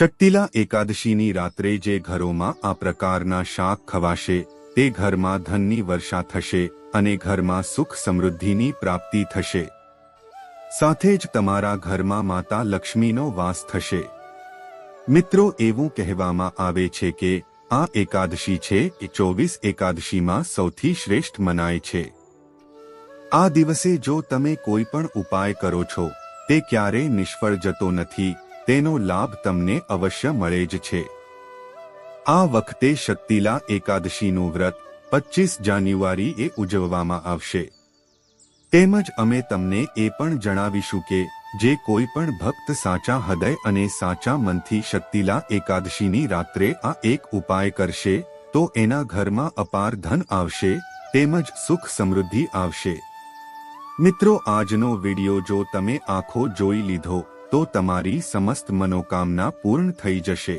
શક્તિલા એકાદશીની રાત્રે જે ઘરોમાં આ પ્રકારના શાક ખવાશે, તે ઘરમાં ધનની વર્ષા થશે અને ઘરમાં સુખ સમૃદ્ધિની પ્રાપ્તિ થશે. સાથે જ તમારા ઘરમાં માતા લક્ષ્મીનો વાસ થશે. મિત્રો, એવું કહેવામાં આવે છે કે આ એકાદશી છે એ ચોવીસ એકાદશીમાં સૌથી શ્રેષ્ઠ મનાય છે. આ દિવસે જો તમે કોઈ પણ ઉપાય કરો છો, તે ક્યારેય નિષ્ફળ જતો નથી. તેનો લાભ તમને અવશ્ય મળે જ છે. આ વખતે શક્તિલા એકાદશીનું વ્રત પચીસ જાન્યુઆરીએ ઉજવવામાં આવશે. તેમજ અમે તમને એ પણ જણાવીશું કે, જે કોઈ પણ ભક્ત સાચા હૃદય અને સાચા મનથી શક્તિલા એકાદશીની રાત્રે આ એક ઉપાય કરશે, તો એના ઘરમાં અપાર ધન આવશે, તેમજ સુખ સમૃદ્ધિ આવશે. મિત્રો, આજનો વિડિયો જો તમે આંખો જોઈ લીધો તો તમારી સમસ્ત મનોકામના પૂર્ણ થઈ જશે.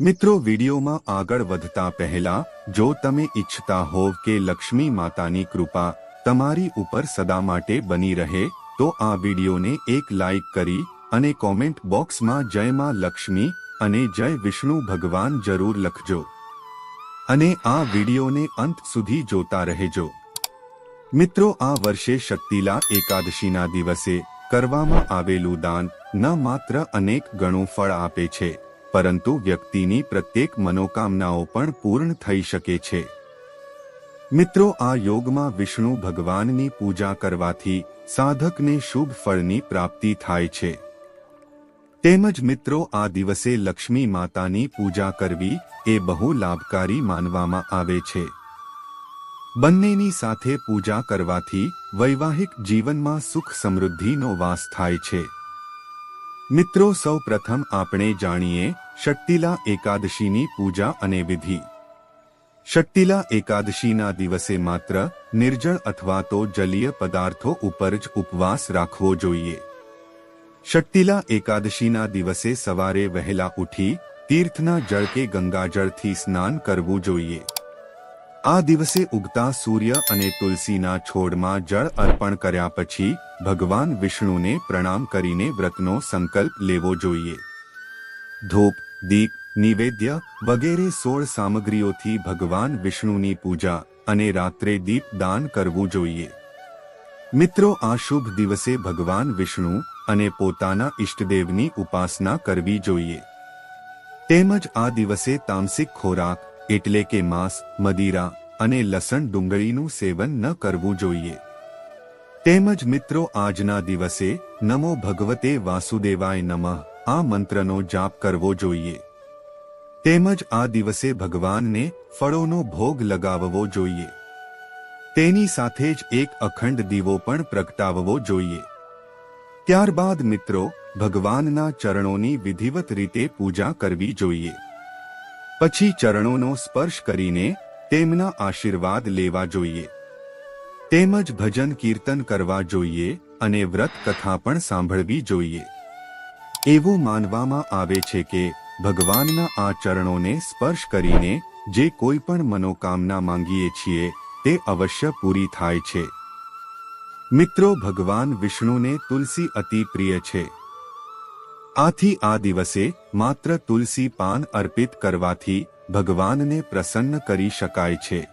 મિત્રો, વિડીયોમાં આગળ વધતા પહેલા, જો તમે ઈચ્છતા હોવ કે લક્ષ્મી માતાની કૃપા તમારી ઉપર સદા માટે બની રહે, તો આ વિડીયોને એક લાઈક કરી અને કોમેન્ટ બોક્સમાં જય માં લક્ષ્મી અને જય વિષ્ણુ ભગવાન જરૂર લખજો. અને આ વિડીયોને અંત સુધી જોતા રહેજો. મિત્રો, આ વર્ષે શક્તિલા એકાદશીના દિવસે કરવામાં આવેલું દાન ન માત્ર અનેક ગણું ફળ આપે છે, પરંતુ વ્યક્તિની પ્રત્યેક મનોકામનાઓ પણ પૂર્ણ થઈ શકે છે. મિત્રો, આ યોગમાં વિષ્ણુ ભગવાનની પૂજા કરવાથી સાધકને શુભ ફળની પ્રાપ્તિ થાય છે. તેમજ મિત્રો, આ દિવસે લક્ષ્મી માતાની પૂજા કરવી એ બહુ લાભકારી માનવામાં આવે છે. બંનેની સાથે પૂજા કરવાથી વૈવાહિક જીવનમાં સુખ સમૃદ્ધિનો વાસ થાય છે. મિત્રો સૌ પ્રથમ આપણે જાણીએ શક્તિલા એકાદશીની પૂજા અને વિધિ. શક્તિલા એકાદશીના દિવસે માત્ર નિર્જળ અથવા તો જલીય પદાર્થો ઉપર જ ઉપવાસ રાખવો જોઈએ. શક્તિલા એકાદશીના દિવસે સવારે વહેલા ઉઠી તીર્થના જળ કે ગંગાજળથી સ્નાન કરવું જોઈએ. આ દિવસે ઉગતા સૂર્ય અને તુલસીના છોડમાં જળ અર્પણ કર્યા પછી ભગવાન વિષ્ણુને પ્રણામ કરીને વ્રતનો સંકલ્પ લેવો જોઈએ. ધૂપ, દીપ, નિવેદ્ય વગેરે સોળ સામગ્રીઓથી ભગવાન વિષ્ણુની પૂજા અને રાત્રે દીપ દાન કરવું જોઈએ. મિત્રો, આ શુભ દિવસે ભગવાન વિષ્ણુ અને પોતાના ઇષ્ટદેવની ઉપાસના કરવી જોઈએ. તેમજ આ દિવસે તામસિક ખોરાક એટલે કે માંસ, મદીરા અને લસણ ડુંગળીનું સેવન ન કરવું જોઈએ. તેમજ મિત્રો, આજના દિવસે નમો ભગવતે વાસુદેવાય નમઃ, આ મંત્રનો જાપ કરવો જોઈએ. તેમજ આ દિવસે ભગવાનને ફળોનો ભોગ લગાવવો જોઈએ. તેની સાથે જ એક અખંડ દીવો પણ પ્રગટાવવો જોઈએ. ત્યારબાદ મિત્રો, ભગવાનના ચરણોની વિધિવત રીતે પૂજા કરવી જોઈએ. પછી ચરણોનો સ્પર્શ કરીને તેમના આશીર્વાદ લેવા જોઈએ. તેમજ ભજન કીર્તન કરવા જોઈએ અને વ્રત કથા પણ સાંભળવી જોઈએ. એવું માનવામાં આવે છે કે ભગવાનના આ ચરણોને સ્પર્શ કરીને જે કોઈ પણ મનોકામના માંગીએ છીએ તે અવશ્ય પૂરી થાય છે. મિત્રો, ભગવાન વિષ્ણુને તુલસી અતિ પ્રિય છે. આથી આ દિવસે માત્ર તુલસી પાન અર્પિત કરવાથી ભગવાનને પ્રસન્ન કરી શકાય છે.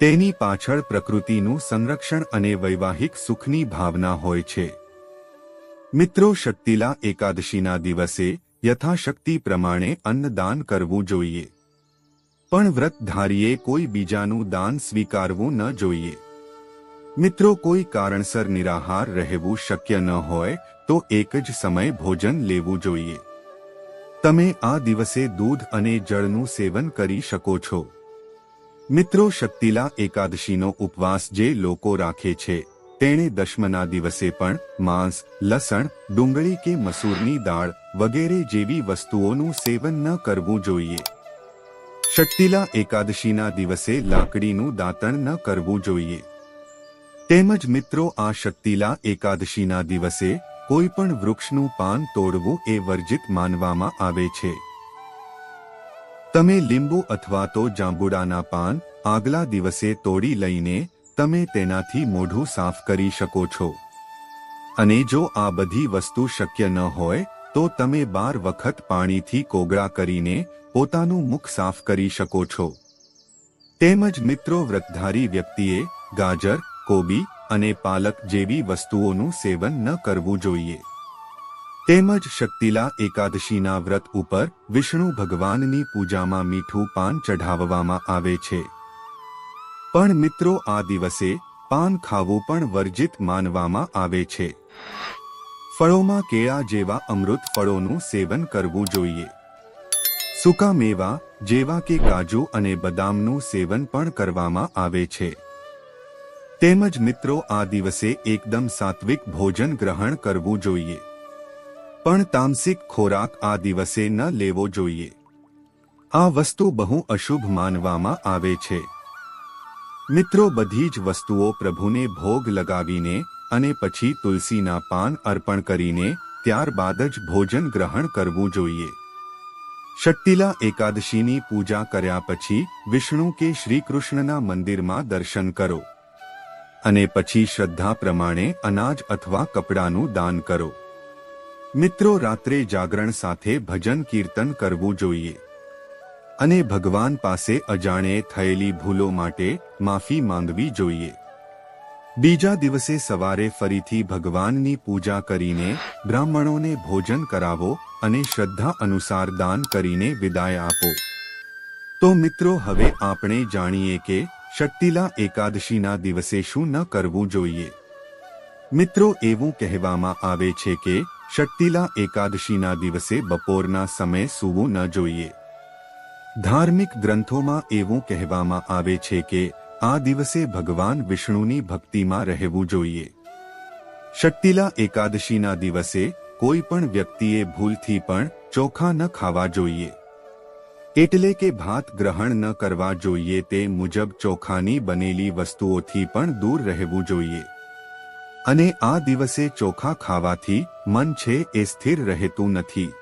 તેની પાછળ પ્રકૃતિનું સંરક્ષણ અને વૈવાહિક સુખની ભાવના હોય છે. મિત્રો, શક્તિલા એકાદશીના દિવસે યથાશક્તિ પ્રમાણે અન્નદાન કરવું જોઈએ. પણ વ્રતધારીએ કોઈ બીજાનું દાન સ્વીકારવું ન જોઈએ. મિત્રો, કોઈ કારણસર નિરાહાર રહેવું શક્ય ન હોય, તો એક જ સમય ભોજન લેવું જોઈએ. તમે આ દિવસે દૂધ અને જળનું સેવન કરી શકો છો. મિત્રો, શક્તિલા એકાદશીનો ઉપવાસ જે લોકો રાખે છે, તેણે દશમના દિવસે પણ માંસ, લસણ, ડુંગળી કે મસૂરની દાળ વગેરે જેવી વસ્તુઓનું સેવન ન કરવું જોઈએ. શક્તિલા એકાદશીના દિવસે લાકડીનું દાંતણ ન કરવું જોઈએ. તેમજ મિત્રો, આ શક્તિલા એકાદશીના દિવસે કોઈ પણ વૃક્ષનું પાન તોડવું એ વર્જિત માનવામાં આવે છે. તમે લીંબુ અથવા તો જાંબુડાના પાન આગલા દિવસે તોડી લઈને તમે તેનાથી મોઢું સાફ કરી શકો છો. અને જો આ બધી વસ્તુ શક્ય ન હોય, તો તમે બાર વખત પાણીથી કોગળા કરીને પોતાનું મુખ સાફ કરી શકો છો. તેમજ મિત્રો વ્રતધારી વ્યક્તિએ ગાજર કોબી અને પાલક જેવી વસ્તુઓનું સેવન ન કરવું જોઈએ. તેમજ શક્તિલા એકાદશીના વ્રત ઉપર વિષ્ણુ ભગવાનની પૂજામાં મીઠું પાન ચઢાવવામાં આવે છે. પણ મિત્રો આ દિવસે પાન ખાવું પણ વર્જિત માનવામાં આવે છે. ફળોમાં કેળા જેવા અમૃત ફળોનું સેવન કરવું જોઈએ. સૂકા મેવા જેવા કે કાજુ અને બદામનું સેવન પણ કરવામાં આવે છે. તેમજ મિત્રો આ દિવસે એકદમ સાત્વિક ભોજન ગ્રહણ કરવું જોઈએ. પણ તામસિક ખોરાક આ દિવસે ન લેવો જોઈએ. આ વસ્તુ બહુ અશુભ માનવામાં આવે છે. મિત્રો બધી જ વસ્તુઓ પ્રભુને ભોગ લગાવીને અને પછી તુલસીના પાન અર્પણ કરીને ત્યારબાદ જ ભોજન ગ્રહણ કરવું જોઈએ. શક્તિલા એકાદશીની પૂજા કર્યા પછી વિષ્ણુ કે શ્રી કૃષ્ણના મંદિરમાં દર્શન કરો. અને પછી શ્રદ્ધા પ્રમાણે અનાજ અથવા કપડાનું દાન કરો. મિત્રો, રાત્રે જાગરણ સાથે ભજન કીર્તન કરવું જોઈએ. અને ભગવાન પાસે અજાણે થયેલી ભૂલો માટે માફી માંગવી જોઈએ. બીજા દિવસે સવારે ફરીથી ભગવાનની પૂજા કરીને બ્રાહ્મણોને ભોજન કરાવો અને શ્રદ્ધા અનુસાર દાન કરીને વિદાય આપો. તો મિત્રો, હવે આપણે જાણીએ કે શક્તિલા એકાદશીના દિવસે શું ન કરવું જોઈએ? મિત્રો, એવું કહેવામાં આવે છે કે શક્તિલા એકાદશીના દિવસે બપોરના સમયે સૂવું ન જોઈએ. ધાર્મિક ગ્રંથોમાં એવું કહેવામાં આવે છે કે આ દિવસે ભગવાન વિષ્ણુની ભક્તિમાં રહેવું જોઈએ. શક્તિલા એકાદશીના દિવસે કોઈ પણ વ્યક્તિએ ભૂલથી પણ ચોખા ન ખાવા જોઈએ. એટલે કે ભાત ગ્રહણ ન કરવા જોઈએ તે મુજબ ચોખાની બનેલી વસ્તુઓથી પણ દૂર રહેવું જોઈએ. અને આ દિવસે ચોખા ખાવાથી મન છે એ સ્થિર રહેતું નથી.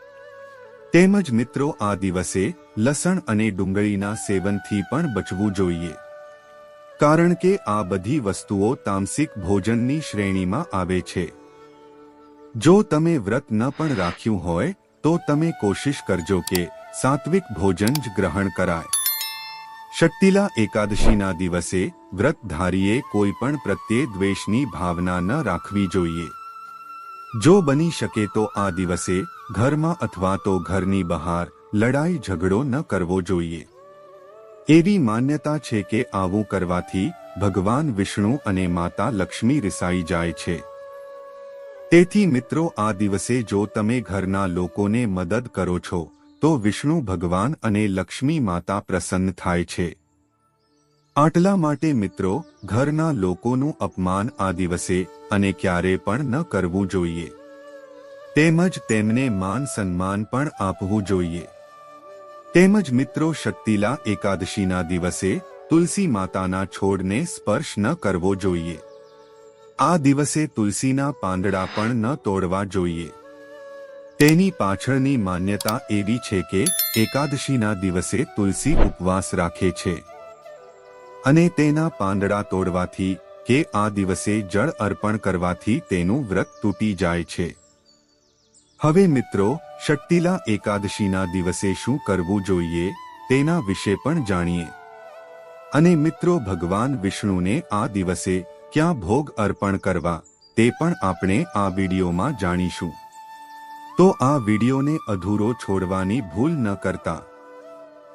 તેમજ મિત્રો, આ દિવસે લસણ અને ડુંગળીના સેવનથી પણ બચવું જોઈએ. કારણ કે આ બધી વસ્તુઓ તામસિક ભોજનની શ્રેણીમાં આવે છે. જો તમે વ્રત ન પણ રાખ્યું હોય, તો તમે કોશિશ કરજો કે સાત્વિક ભોજન જ ગ્રહણ કરાય. શક્તિલા એકાદશીના દિવસે વ્રતધારીએ કોઈ પણ પ્રત્યે દ્વેષની ભાવના ન રાખવી જોઈએ. જો બની શકે તો આ દિવસે ઘરમાં અથવા તો ઘરની બહાર લડાઈ ઝઘડો ન કરવો જોઈએ. એવી માન્યતા છે કે આવું કરવાથી ભગવાન વિષ્ણુ અને માતા લક્ષ્મી રિસાઈ જાય છે. તેથી મિત્રો આ દિવસે જો તમે ઘરના લોકોને મદદ કરો છો તો વિષ્ણુ ભગવાન અને લક્ષ્મી માતા પ્રસન્ન થાય છે. આટલા માટે મિત્રો, ઘરના લોકોનું અપમાન આ દિવસે અને ક્યારે પણ ન કરવું જોઈએ. તેમજ તેમને માન સન્માન પણ આપવું જોઈએ. તેમજ મિત્રો શક્તિલા એકાદશીના દિવસે તુલસી માતાના છોડને સ્પર્શ ન કરવો જોઈએ. આ દિવસે તુલસીના પાંદડા પણ ન તોડવા જોઈએ. તેની પાછળની માન્યતા એવી છે કે એકાદશીના દિવસે તુલસી ઉપવાસ રાખે છે. અને તેના પાંદડા તોડવાથી કે આ દિવસે જળ અર્પણ કરવાથી તેનું વ્રત તૂટી જાય છે. હવે મિત્રો, શક્તિલા એકાદશીના દિવસે શું કરવું જોઈએ તેના વિશે પણ જાણીએ. અને મિત્રો, ભગવાન વિષ્ણુને આ દિવસે ક્યાં ભોગ અર્પણ કરવા તે પણ આપણે આ વિડીયોમાં જાણીશું. તો આ વિડીયોને અધૂરો છોડવાની ભૂલ ન કરતા.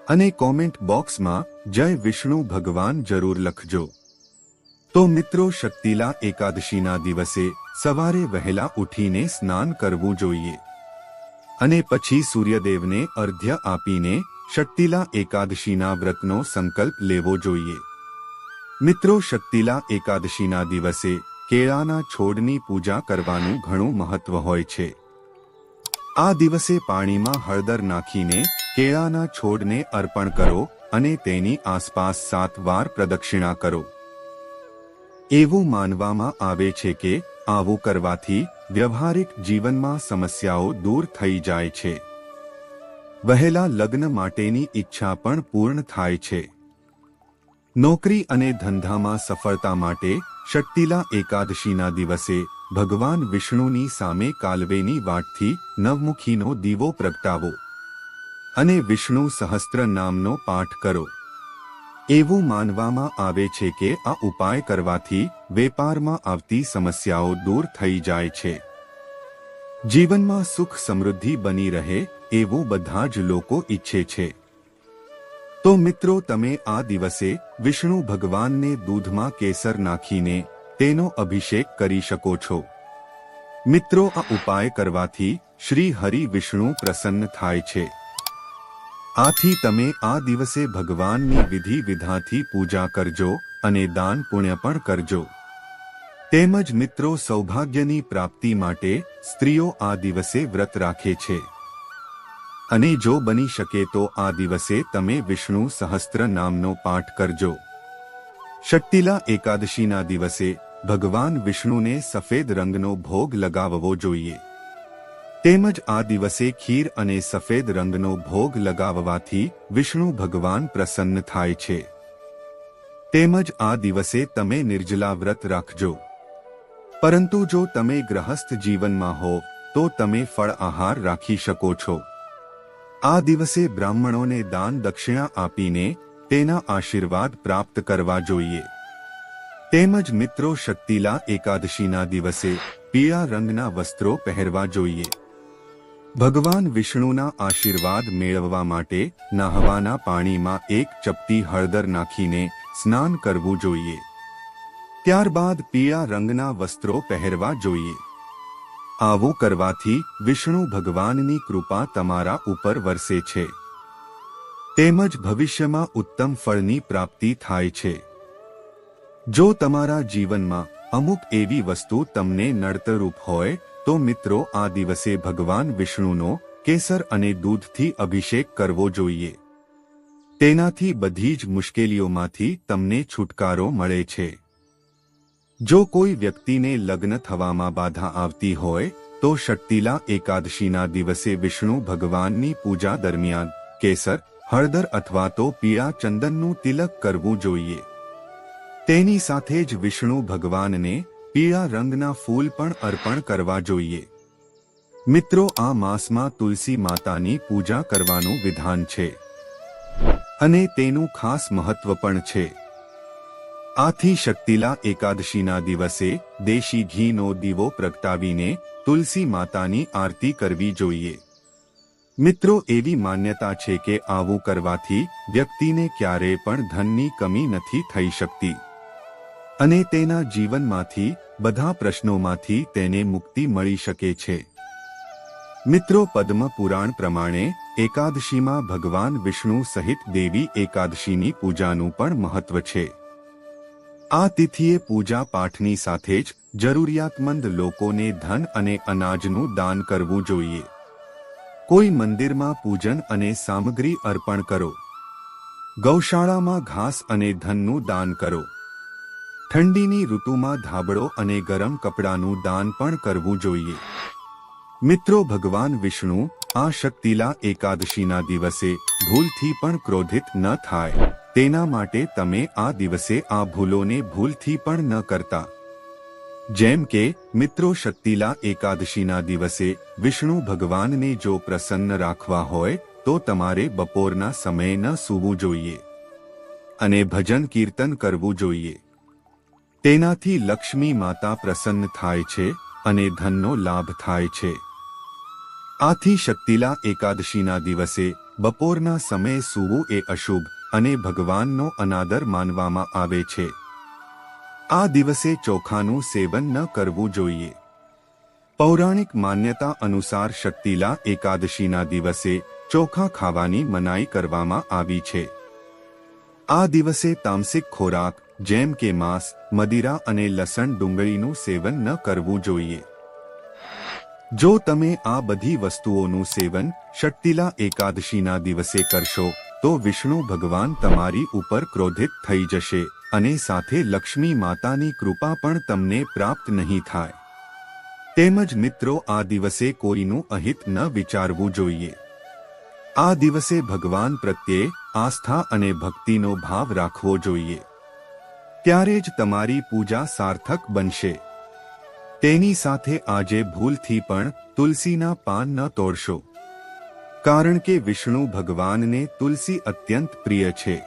અને કોમેન્ટ બોક્સમાં, જય વિષ્ણુ ભગવાન જરૂર લખજો. તો મિત્રો, શક્તિલા એકાદશીના દિવસે સવારે વહેલા ઉઠીને સ્નાન કરવું જોઈએ. અને પછી સૂર્યદેવને અર્ધ્ય આપીને શક્તિલા એકાદશીના વ્રતનો સંકલ્પ લેવો જોઈએ. મિત્રો, શક્તિલા એકાદશીના દિવસે કેળાના છોડની પૂજા કરવાનું ઘણું મહત્વ હોય છે. આ દિવસે પાણીમાં હળદર નાખીને કેળાના છોડને અર્પણ કરો અને તેની આસપાસ સાત વાર પ્રદક્ષિણા કરો. એવું માનવામાં આવે છે કે આવું કરવાથી વ્યવહારિક જીવનમાં સમસ્યાઓ દૂર થઈ જાય છે. વહેલા લગ્ન માટેની ઈચ્છા પણ પૂર્ણ થાય છે. નોકરી અને ધંધામાં સફળતા માટે શક્તિલા એકાદશીના દિવસે ભગવાન વિષ્ણુની સામે કાલવેની વાટથી નવમુખીનો દીવો પ્રગટાવો અને વિષ્ણુ સહસ્ત્ર નામનો પાઠ કરો. એવું માનવામાં આવે છે કે આ ઉપાય કરવાથી વેપારમાં આવતી સમસ્યાઓ દૂર થઈ જાય છે. જીવનમાં સુખ સમૃદ્ધિ બની રહે એવું બધા જ લોકો ઈચ્છે છે. તો મિત્રો તમે આ દિવસે વિષ્ણુ ભગવાનને દૂધમાં કેસર નાખીને તેનો અભિષેક કરી શકો છો. મિત્રો, આ ઉપાય કરવાથી શ્રી હરિ વિષ્ણુ પ્રસન્ન થાય છે. આથી તમે આ દિવસે ભગવાનની વિધિ વિધાથી પૂજા કરજો અને દાન પુણ્ય પણ કરજો. તેમજ મિત્રો, સૌભાગ્યની પ્રાપ્તિ માટે સ્ત્રીઓ આ દિવસે વ્રત રાખે છે. અને જો બની શકે તો આ દિવસે તમે વિષ્ણુ સહસ્ત્ર નામનો પાઠ કરજો. શક્તિલા એકાદશીના દિવસે ભગવાન વિષ્ણુને સફેદ રંગનો ભોગ લગાવવો જોઈએ. તેમજ આ દિવસે ખીર અને સફેદ રંગનો ભોગ લગાવવાથી વિષ્ણુ ભગવાન પ્રસન્ન થાય છે. તેમજ આ દિવસે તમે નિર્જલા વ્રત રાખજો. પરંતુ જો તમે ગ્રહસ્થ જીવનમાં હો, તો તમે ફળ આહાર રાખી શકો છો. આ દિવસે બ્રાહ્મણોને દાન દક્ષિણા આપીને તેના આશીર્વાદ પ્રાપ્ત કરવા જોઈએ. તેમજ મિત્રો શક્તિલા એકાદશીના દિવસે પીળા રંગના વસ્ત્રો પહેરવા જોઈએ. ભગવાન વિષ્ણુના આશીર્વાદ મેળવવા માટે નાહવાના પાણીમાં એક ચપટી હળદર નાખીને સ્નાન કરવું જોઈએ. ત્યારબાદ પીળા રંગના વસ્ત્રો પહેરવા જોઈએ. આવું કરવાથી વિષ્ણુ ભગવાનની કૃપા તમારા ઉપર વરસે છે. તેમજ ભવિષ્યમાં ઉત્તમ ફળની પ્રાપ્તિ થાય છે. જો તમારા જીવનમાં અમુક એવી વસ્તુ તમને નડતરૂપ હોય, તો મિત્રો આ દિવસે ભગવાન વિષ્ણુનો કેસર અને દૂધથી અભિષેક કરવો જોઈએ. તેનાથી બધી જ મુશ્કેલીઓમાંથી તમને છુટકારો મળે છે. જો કોઈ વ્યક્તિને લગ્ન થવામાં બાધા આવતી હોય, તો શક્તિલા એકાદશીના દિવસે વિષ્ણુ ભગવાનની પૂજા દરમિયાન કેસર, હળદર અથવા તો પીળા ચંદનનું તિલક કરવું જોઈએ. તેની સાથે જ વિષ્ણુ ભગવાનને પીળા રંગના ફૂલ પણ અર્પણ કરવા જોઈએ. મિત્રો, આ માસમાં તુલસી માતાની પૂજા કરવાનું વિધાન છે. અને તેનું ખાસ મહત્વ પણ છે. આથી શક્તિલા એકાદશીના દિવસે દેશી ઘીનો દીવો પ્રગટાવીને તુલસી માતાની આરતી કરવી જોઈએ. મિત્રો, એવી માન્યતા છે કે આવું કરવાથી વ્યક્તિને ક્યારેય પણ ધનની કમી નથી થઈ શકતી. અને તેના જીવનમાંથી, બધા પ્રશ્નોમાંથી તેને મુક્તિ મળી શકે છે. મિત્રો, પદ્મ પુરાણ પ્રમાણે, એકાદશીમાં ભગવાન વિષ્ણુ સહિત દેવી એકાદશીની પૂજાનું પણ મહત્વ છે. આ તિથિએ પૂજા પાઠની સાથે જ જરૂરિયાતમંદ લોકોને ધન અને અનાજનું દાન કરવું જોઈએ. કોઈ મંદિરમાં પૂજન અને સામગ્રી અર્પણ કરો. ગૌશાળામાં ઘાસ અને ધનનું દાન કરો. ઠંડીની ઋતુમાં ધાબળો અને ગરમ કપડાનું દાન પણ કરવું જોઈએ. મિત્રો, ભગવાન વિષ્ણુ આ શક્તિલા એકાદશીના દિવસે ભૂલથી પણ ક્રોધિત ન થાય. તેના માટે તમે આ દિવસે આ ભૂલોને ભૂલથી પણ ન કરતા. જેમ કે, મિત્રો, શક્તિલા એકાદશીના દિવસે વિષ્ણુ ભગવાનને જો પ્રસન્ન રાખવા હોય, તો તમારે બપોરના સમયે ન સૂવું જોઈએ. અને ભજન કીર્તન કરવું જોઈએ. તેનાથી લક્ષ્મી માતા પ્રસન્ન થાય છે અને ધનનો લાભ થાય છે. આથી શક્તિલા એકાદશીના દિવસે બપોરના સમયે સૂવું એ અશુભ અને ભગવાનનો અનાદર માનવામાં આવે છે. આ દિવસે ચોખાનું સેવન ન કરવું જોઈએ. પૌરાણિક માન્યતા અનુસાર શક્તિલા એકાદશીના દિવસે ચોખા ખાવાની મનાઈ કરવામાં આવી છે. આ દિવસે તામસિક ખોરાક જેમ કે માંસ, મદિરા અને લસણ ડુંગળીનું સેવન ન કરવું જોઈએ. જો તમે આ બધી વસ્તુઓનું સેવન શક્તિલા એકાદશીના દિવસે કરશો, તો વિષ્ણુ ભગવાન તમારી ઉપર ક્રોધિત થઈ જશે અને સાથે લક્ષ્મી માતાની કૃપા પણ તમને પ્રાપ્ત નહીં થાય. તેમજ મિત્રો, આ દિવસે કોઈનું અહિત ન વિચારવું જોઈએ. આ દિવસે ભગવાન પ્રત્યે આસ્થા અને ભક્તિનો ભાવ રાખવો જોઈએ. ત્યારે જ તમારી પૂજા સાર્થક બનશે. તેની સાથે આજે ભૂલથી પણ તુલસીના પાન ન તોડશો. કારણ કે વિષ્ણુ ભગવાનને તુલસી અત્યંત પ્રિય છે.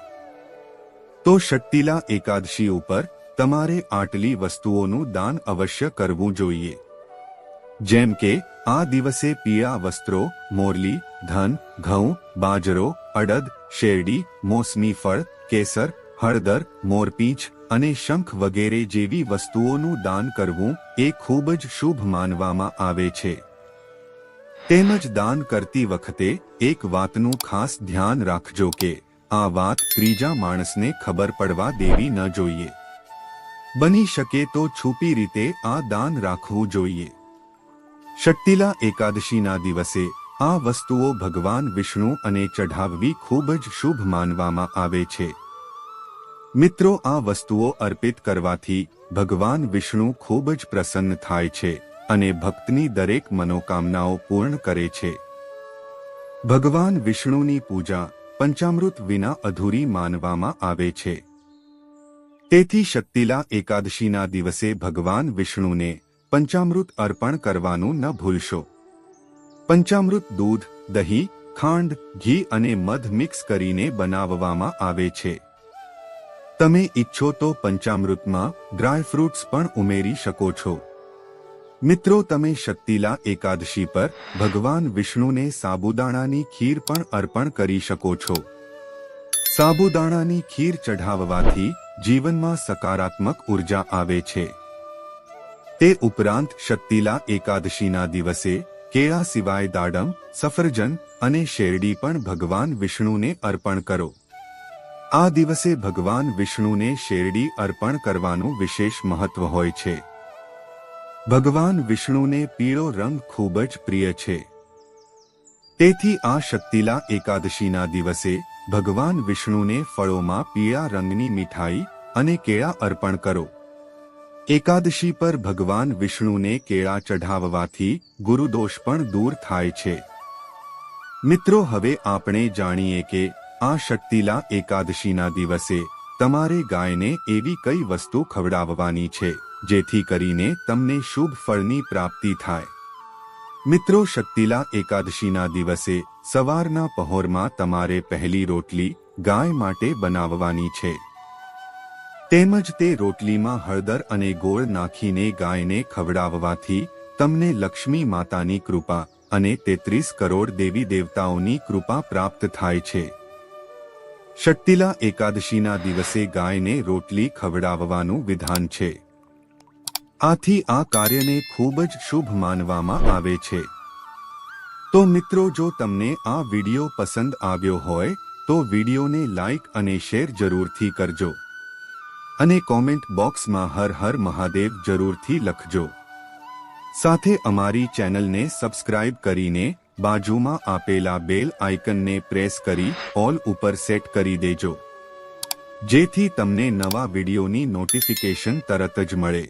તો શક્તિલા એકાદશી ઉપર તમારે આટલી વસ્તુઓનું દાન અવશ્ય કરવું જોઈએ. જેમ કે, આ દિવસે પિયા વસ્ત્રો, મોરલી, ધન, ઘઉં, બાજરો, અડદ, શેરડી, મોસમી ફળ, કેસર, હળદર, મોરપીંછ અને શંખ વગેરે જેવી વસ્તુઓનું દાન કરવું એ ખૂબ જ શુભ માનવામાં આવે છે. તેમજ દાન કરતી વખતે એક વાતનું ખાસ ધ્યાન રાખજો કે આ વાત ત્રીજા માણસને ખબર પડવા દેવી ન જોઈએ. બની શકે તો છુપી રીતે આ દાન રાખવું જોઈએ. શક્તિલા એકાદશીના દિવસે આ વસ્તુઓ ભગવાન વિષ્ણુ અને ચઢાવવી ખૂબ જ શુભ માનવામાં આવે છે. મિત્રો, આ વસ્તુઓ અર્પિત કરવાથી ભગવાન વિષ્ણુ ખૂબ જ પ્રસન્ન થાય છે અને ભક્તની દરેક મનોકામનાઓ પૂર્ણ કરે છે. ભગવાન વિષ્ણુની પૂજા પંચામૃત વિના અધૂરી માનવામાં આવે છે. તેથી શક્તિલા એકાદશીના દિવસે ભગવાન વિષ્ણુને પંચામૃત અર્પણ કરવાનું ન ભૂલશો. પંચામૃત દૂધ, દહીં, ખાંડ, ઘી અને મધ મિક્સ કરીને બનાવવામાં આવે છે. તમે ઈચ્છો તો પંચામૃતમાં ડ્રાય ફ્રૂટ્સ પણ ઉમેરી શકો છો. મિત્રો, તમે શક્તિલા એકાદશી પર ભગવાન વિષ્ણુને સાબુદાણાની ખીર પણ અર્પણ કરી શકો છો. સાબુદાણાની ખીર ચઢાવવાથી જીવનમાં સકારાત્મક ઊર્જા આવે છે. તે ઉપરાંત શક્તિલા એકાદશીના દિવસે કેળા સિવાય દાડમ, સફરજન અને શેરડી પણ ભગવાન વિષ્ણુને અર્પણ કરો. આ દિવસે ભગવાન વિષ્ણુને શેરડી અર્પણ કરવાનું વિશેષ મહત્વ હોય છે. ભગવાન વિષ્ણુને પીળો રંગ ખૂબ જ પ્રિય છે. તેથી આ શક્તિલા એકાદશીના દિવસે ભગવાન વિષ્ણુને ફળોમાં પીળા રંગની મીઠાઈ અને કેળા અર્પણ કરો. એકાદશી પર ભગવાન વિષ્ણુને કેળા ચઢાવવાથી ગુરુદોષ પણ દૂર થાય છે. મિત્રો, હવે આપણે જાણીએ કે આ શક્તિલા એકાદશીના દિવસે તમારે ગાયને એવી કઈ વસ્તુ ખવડાવવાની છે, જેથી કરીને તમને શુભ ફળની પ્રાપ્તિ થાય. મિત્રો, શક્તિલા એકાદશીના દિવસે સવારના પહોરમાં તમારે પહેલી રોટલી ગાય માટે બનાવવાની છે. તેમજ તે રોટલીમાં હળદર અને ગોળ નાખીને ગાયને ખવડાવવાથી તમને લક્ષ્મી માતાની કૃપા અને તેત્રીસ કરોડ દેવી દેવતાઓની કૃપા પ્રાપ્ત થાય છે. શક્તિલા એકાદશીના દિવસે ગાયને રોટલી ખવડાવવાનું વિધાન છે. આથી આ કાર્યને ખૂબ જ શુભ માનવામાં આવે છે. તો મિત્રો, જો તમને આ વિડિયો પસંદ આવ્યો હોય, તો વિડિયોને લાઇક અને શેર જરૂરથી કરજો. અને કોમેન્ટ બોક્સમાં હર હર મહાદેવ જરૂરથી લખજો. સાથે અમારી ચેનલને સબસ્ક્રાઇબ કરીને બાજુમાં આપેલા બેલ આઇકનને પ્રેસ કરી ઓલ ઉપર સેટ કરી દેજો. જેથી તમને નવા વિડીયોની નોટિફિકેશન તરત જ મળે.